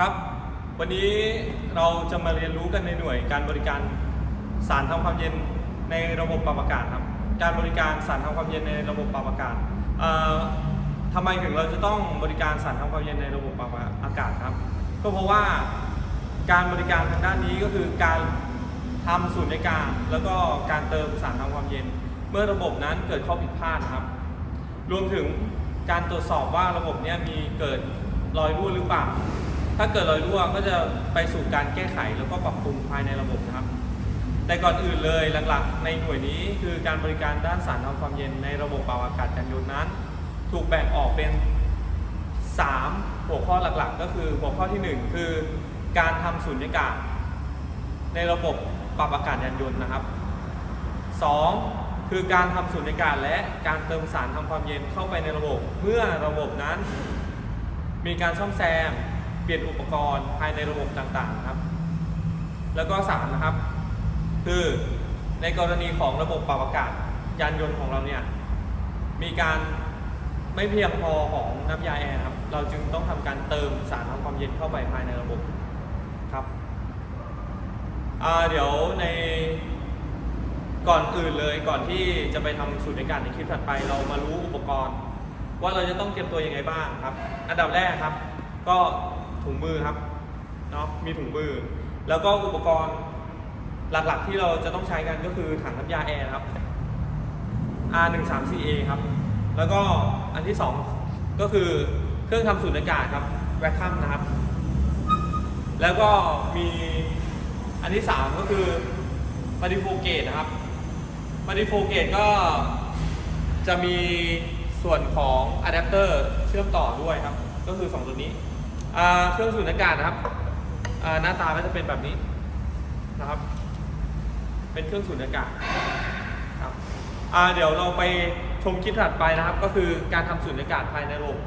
ครับ วันนี้เราจะมาเรียนรู้กันในหน่วยการบริการสารทำความเย็นในระบบปรับอากาศครับ การบริการสารทำความเย็นในระบบปรับอากาศทำไมถึงเราจะต้องบริการสารทำความเย็นในระบบปรับอากาศครับ ก็เพราะว่าการบริการทางด้านนี้ก็คือการทำสูตรในการแล้วก็การเติมสารทำความเย็น เมื่อระบบนั้นเกิดข้อผิดพลาดครับ รวมถึงการตรวจสอบว่าระบบเนี้ยมีเกิดรอยรั่วหรือเปล่า ถ้าเกิดรอยรั่วก็จะไปสู่การแก้ไขแล้วก็ปรับปรุงภายในระบบนะครับ แต่ก่อนอื่นเลยหลักๆ ในหน่วยนี้คือการบริการด้านสารทำความเย็นในระบบเป่าอากาศยานยนต์นั้น ถูกแบ่งออกเป็น 3 หัวข้อหลักๆ ก็คือหัวข้อทีหนึ่1 คือการทำสูญญากาศ ในระบบปรับอากาศยานยนต์นะครับ 2. คือการทำสูญญากาศและการเติมสารทำความเย็นเข้าไปในระบบ เมื่อระบบนั้น มีการซ่อมแซม เปลี่ยนอุปกรณ์ภายในระบบต่างๆนะครับ แล้วก็3นะครับ คือในกรณีของระบบปรับอากาศยานยนต์ของเราเนี่ยมีการไม่เพียงพอของน้ำยาแอร์ครับ เราจึงต้องทำการเติมสารทำความเย็นเข้าไปภายในระบบครับเดี๋ยวในก่อนอื่นเลยก่อนที่จะไปทำสูตรในการในคลิปถัดไป เรามารู้อุปกรณ์ ว่าเราจะต้องเตรียมตัวยังไงบ้างครับ อันดับแรกครับ ก็ ถุงมือครับเนาะมีถุงมือ แล้วก็อุปกรณ์หลักๆที่เราจะต้องใช้กันก็คือถังน้ำยาแอร์ครับ R134A ครับ แล้วก็อันที่ 2 ก็คือเครื่องทำสูญญากาศครับแวคคัมนะครับ แล้วก็มีอันที่ 3 ก็คือมาดิโฟเกตนะครับมาดิโฟเกตก็จะมีส่วนของอะแดปเตอร์เชื่อมต่อด้วยครับ ก็คือ 2 ตัวนี้ เครื่องสูญอากาศนะครับหน้าตาก็จะเป็นแบบนี้นะครับ เป็นเครื่องสูญอากาศครับเดี๋ยวเราไปชมคลิปถัดไปนะครับ ก็คือการทำสูญอากาศภายในระบบ